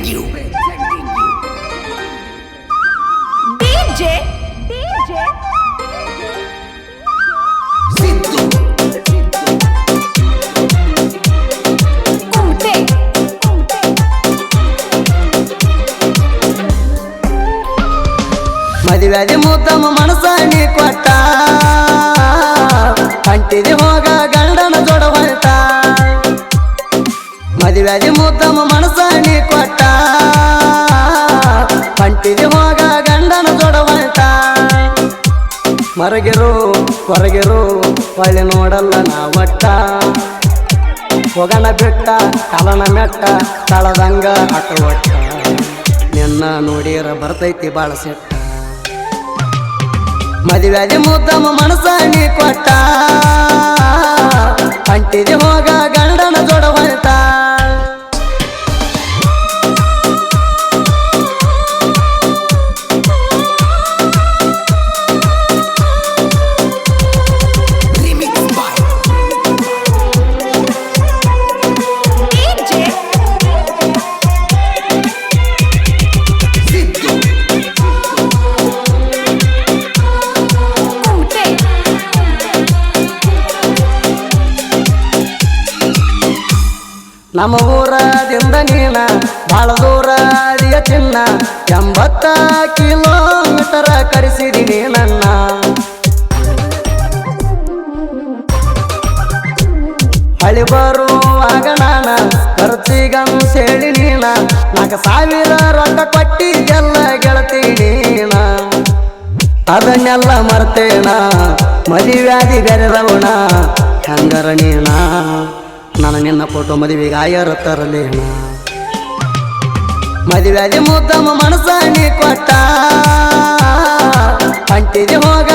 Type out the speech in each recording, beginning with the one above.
presenting you. DJ, DJ, Siddu, Kumte, Kumte, ಮದುವೆದಿ Muddamma ಮನಸ ನೀ ಕೊಟ್ಟ ಅಂಟಿದಿ ಹೋಗ ಗಂಡನ ವ್ಯಾಧಿ ಮುದ್ದಮ್ಮ ಮನಸ ನೀ ಕೊಟ್ಟ. ಪಂಟಿಗೆ ಹೋಗ ಗಂಡನ ದೊಡವಂತ. ಮರಗಿರು, ಹೊರಗಿರು, ಹೊಳ್ಳಿ ನೋಡಲ್ಲ ನಾ ಒಟ್ಟ ಹೊಗಣ ಬೆಟ್ಟ, ಕಲನ ಮೆಟ್ಟ, ತಳದಂಗ ಹಟ್ಟ ಒಟ್ಟ ನಿನ್ನ ನೋಡಿರ ಬರ್ತೈತಿ ಬಾಳ ಸೆಟ್ಟ. ಮದುವೆ ಮುದ್ದಮ್ಮ ಮನಸ ನೀ ಕೊಟ್ಟ. ನಮ್ಮ ಊರದಿಂದ ನೀನ ಭಾಳ ದೂರ ಅದಿಯ ಚಿನ್ನ ಎಂಬತ್ತ ಕಿಲೋಮೀಟರ್ ಕರೆಸಿದಿ ನನ್ನ. ಹಳಿ ಬರುವಾಗ ನಾನ ಖರ್ಚಿಗಂ ಸೇಳಿ ನೀನ. ನಾಲ್ಕು ಸಾವಿರ ರೊಕ್ಕ ಗೆಳತಿ ನೀನ. ಅದನ್ನೆಲ್ಲ ಮರ್ತೇನ ಮದುವ್ಯಾದಿ ಬೆರೆದವಣ ಹಂಗರ ನೀನ. ನಾನು ನಿನ್ನ ಫೋಟೋ ಮದುವೆಗೆ ಆಯರ ಹಣ ಮದುವೆದಿ ಮುದ್ದಮ್ಮ ಮನಸ ನೀ ಕೊಟ್ಟ. ಅಂಟಿದೆ ಹೋಗ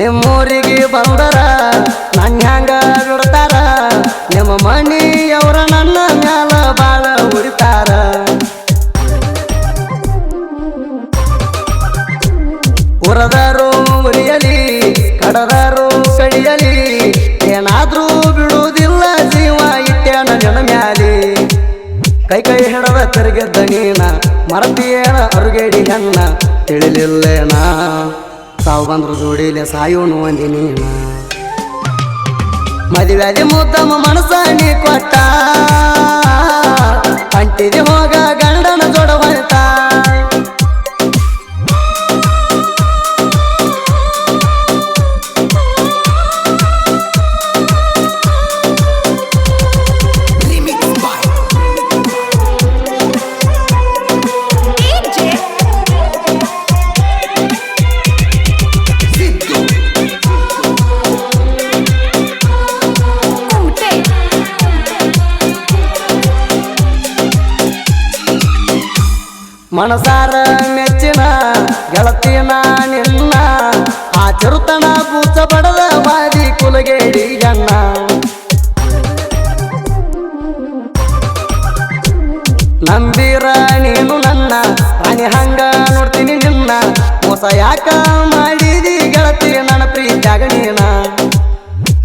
ನಿಮ್ಮೂರಿಗೆ ಬಂದರ ನನ್ನ ಹ್ಯಾಂಗ ಬಿಡ್ತಾರ? ನಿಮ್ಮ ಮನೆಯವರ ನನ್ನ ಮ್ಯಾಲ ಬಾಳ ಉಡಿತಾರ ಉರದರು ಉರಿಯಲಿ ಕಡದರು ಕಡಿಯಲಿ, ಏನಾದ್ರೂ ಬಿಡುವುದಿಲ್ಲ ಜೀವ, ಇಟ್ಟೇನ ನನ್ನ ಮ್ಯಾಲಿ. ಕೈ ಕೈ ಹಿಡದ ತಿರುಗಿದ್ದ ನೀನ, ಮರತಿಯೇನ ಅರುಗೇಡಿ ಹೆಣ್ಣ, ತಿಳಿಲಿಲ್ಲೇನ? ಸಾವು ಬಂದ್ರು ಜೋಡಿಲೆ ಸಾಯೋನು ಅಂದಿ ಮದುವೆ ಮುದ್ದಮ್ಮ ಮನಸ ನೀ ಕೊಟ್ಟ. ಅಂಟಿದೆ ಹೋಗ ಗಂಡನ ಜೋಡ ಮನಸಾರ ಮೆಚ್ಚಿನ ಗೆಳತಿನ ನಿನ್ನ ಆ ಚರುತನ ಬೂಚ ಬಡದ ಬಾದಿ ಕುಲಗೇಡಿ ಗಣ್ಣ ನಂಬಿರ ನೀನು ನನ್ನ ಅನಿ ಹಂಗ ನೋಡ್ತೀನಿ ನಿನ್ನ. ಮೋಸ ಯಾಕ ಮಾಡಿದಿ ಗೆಳತಿ ನನ್ನ ಪ್ರೀತಿಯಾಗ ನೀನ.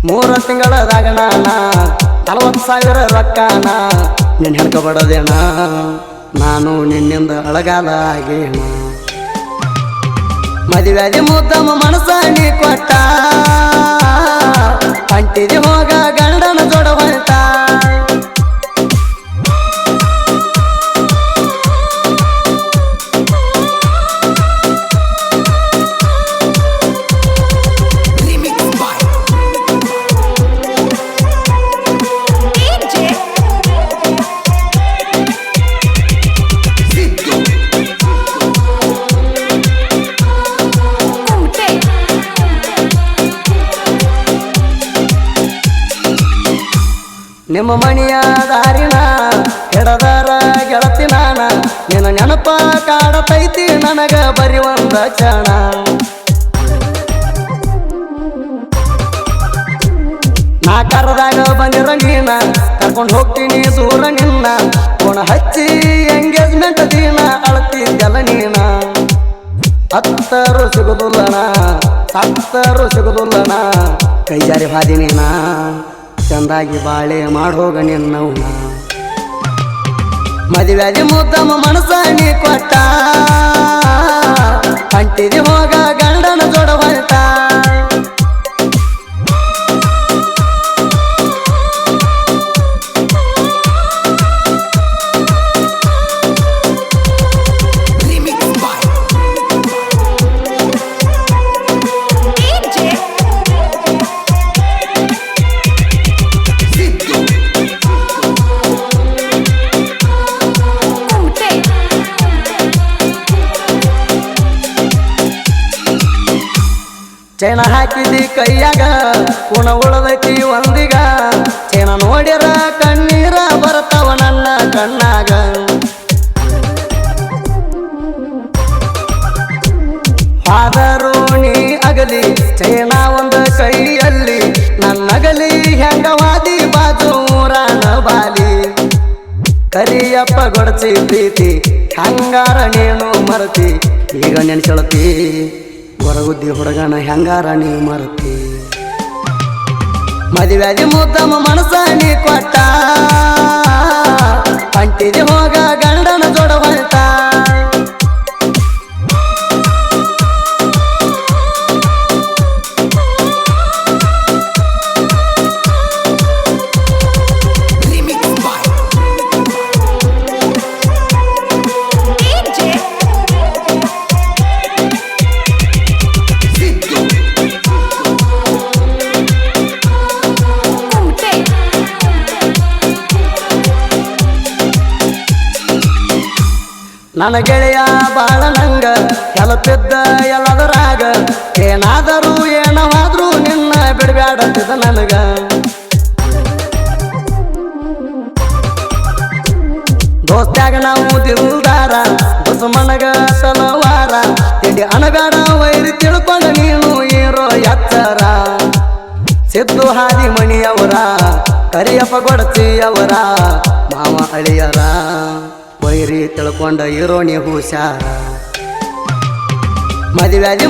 ಮೂರ ತಿಂಗಳದಾಗ ನಾನ ನಲವತ್ತು ಸಾವಿರ ರೊಕ್ಕನ ನೀನು ಹೆಣ್ಕೊಬಡದೇನ ನಾನು ನಿನ್ನಿಂದ ಅಳಗಾಲ ಆಗೇನ ಮದುವೆ ಮುದ್ದಮ್ಮ ಮನಸ ನೀ ಕೊಟ್ಟ. ಅಂಟಿದಿ ಹೋಗ ಗಂಡನ ಜೋಡ ನಿಮ್ಮ ಮಣಿಯ ದಾರಿನ ಎಡದಾರ ಗೆಳತಿ ನಾನ ನಿನ್ನ ನೆನಪ ಕಾಡತೈತಿ ನನಗ ಬರಿ ಒಂದ ಕ್ಷಣ. ನಾ ಕರದಾಗ ಬಂದಿರ ನೀನ ಕರ್ಕೊಂಡು ಹೋಗ್ತೀನಿ ದೂರ ನಿನ್ನ ಕೋಣ ಹಚ್ಚಿ ಎಂಗೇಜ್ಮೆಂಟ್ ದಿನ ಅಳತಿದ್ದಲ್ಲ ನೀನ. ಹತ್ತರು ಸಿಗುದಿಲ್ಲಣ ಹತ್ತರು ಸಿಗುದಿಲ್ಲಣ ಕೈ ಜಾರಿ ನೀನ. ಚಂದಾಗಿ ಬಾಳೆ ಮಾಡೋಗ ನಿನ್ನವನ ಮದುವೆದಿ ಮುದ್ದಮ್ಮ ಮನಸ್ಸಾಗಿ ಕೊಟ್ಟ. ಅಂಟಿದಿ ಹೋಗ ಗಂಡನ ಜೋಡ ಹೊರಟ. ಚೈನ ಹಾಕಿದಿ ಕೈಯಾಗ ಕುಣ ಉಳದೈತಿ ಒಂದಿಗ. ಚೈನ ನೋಡ್ಯಾರ ಕಣ್ಣೀರ ಬರ್ತಾವ ನನ್ನ ಕಣ್ಣಾಗ. ಪಾದರೋಣಿ ಅಗಲಿ, ಚೈನ ಒಂದು ಕೈಯಲ್ಲಿ ನನ್ನಗಲಿ ಹೆಂಗವಾದಿ ಬಾಜು ಊರಾನ ಬಾಲಿ. ಕರಿಯಪ್ಪ ಗೊಡಚಿ ಪ್ರೀತಿ, ಹಂಗಾರ ನೀನು ಮರತಿ, ಈಗ ನೆನ್ಸಳತಿ. ಹೊರಗುದ್ದಿ ಹುಡುಗನ ಹೆಂಗಾರ ನೀ ಮರತಿ ಮದುವೆದಿ ಮುದ್ದಮ ಮನಸ ನೀ ಕೊಟ್ಟ ಅಂಟಿದೆ ಹೋಗ ನನ್ನ ಗೆಳೆಯ ಬಾಳ ನಂಗ ಕೆಲಪಿದ್ದ ಎಲ್ಲದರಾಗ ಏನಾದರೂ ಏನವಾದ್ರೂ ನಿನ್ನ ಬಿಡಬೇಡತ್ತಿದ ನನಗ. ದೋಸ್ತ್ಯಾಗ ನಾವು ದಿಲ್ದಾರ ಮನಗ ತಲವಾರ, ತಿಂಡಿ ಅನಬೇಡ ವೈರಿ ತಿಳ್ಕೊಂಡ ನೀನು ಏರೋ ಎತ್ತರ ಸಿದ್ದು ಹಾದಿ ಮಣಿಯವರ ಕರಿಯಪ್ಪ ಕೊಡತಿಯವರ ಮಾವ ಅಳಿಯರ. ವೈರಿ ತಿಳ್ಕೊಂಡ ಇರೋಣಿ ಹುಷಾರ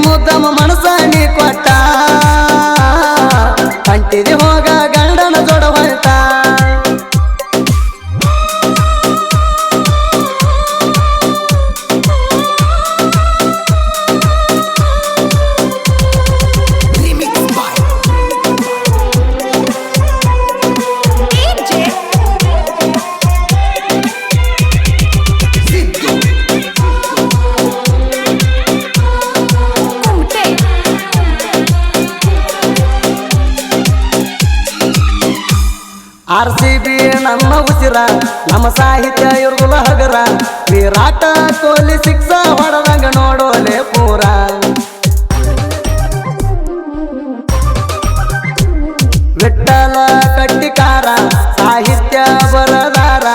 ಮುದ್ದಮ್ಮ ಮನಸ ನೀ ಕೊಟ್ಟ. ಅಂಟಿದೆ ಹೋಗ ಗಂಡನ ಜೋಡ ಹೊರಟ. ಬಿ ನಮ್ಮ ಉಸಿರ, ನಮ್ಮ ಸಾಹಿತ್ಯ ಇರುಗುಲ ಹಗರ. ವಿರಾಟ ಕೋಲಿ ಸಿಕ್ಸ ಹೊಡೆದಂಗ ನೋಡೋಲೆ ಪೂರ. ವಿಠಲ ಕಟ್ಟಿಕಾರ, ಸಾಹಿತ್ಯ ಬರದಾರ.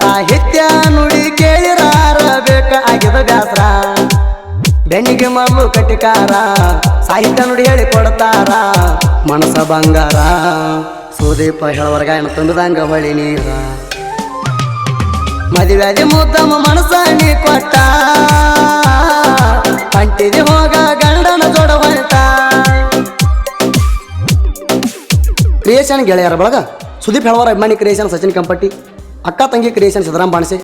ಸಾಹಿತ್ಯ ನುಡಿ ಕೇಳಿರಾರ ಬೇಕಾಗಿದ ಬ್ಯಾಸ್ರ. ಬೆನ್ನಿಗೆ ಮಲ್ಲು ಕಟ್ಟಿಕಾರ, ಸಾಹಿತ್ಯ ನುಡಿ ಹೇಳಿ ಕೊಡ್ತಾರ ಮನಸ ಬಂಗಾರ. ಸುದೀಪ ಹೇಳವರ್ಗ ತುಂಬಿದಂಗ ಹೊಳಿ ನೀರ. ಮದುವೆ ಮುದ್ದಮ್ಮ ಮನಸ್ಸ ನೀ ಕೊಟ್ಟ. ಅಂಟಿದಿ ಹೋಗ ಗಂಡನ ಜೋಡ ಕ್ರಿಯೇಷನ್ ಗೆಳೆಯರ ಬಳಗ ಸುದೀಪ್ ಹೇಳವರ ಅಭಿಮಾನಿ ಕ್ರಿಯೇಷನ್ ಸಚಿನ್ ಕಂಪಟ್ಟಿ, ಅಕ್ಕ ತಂಗಿ ಕ್ರಿಯೇಷನ್ ಸಿದ್ದರಾಮ್ ಬಾಣಸೆ.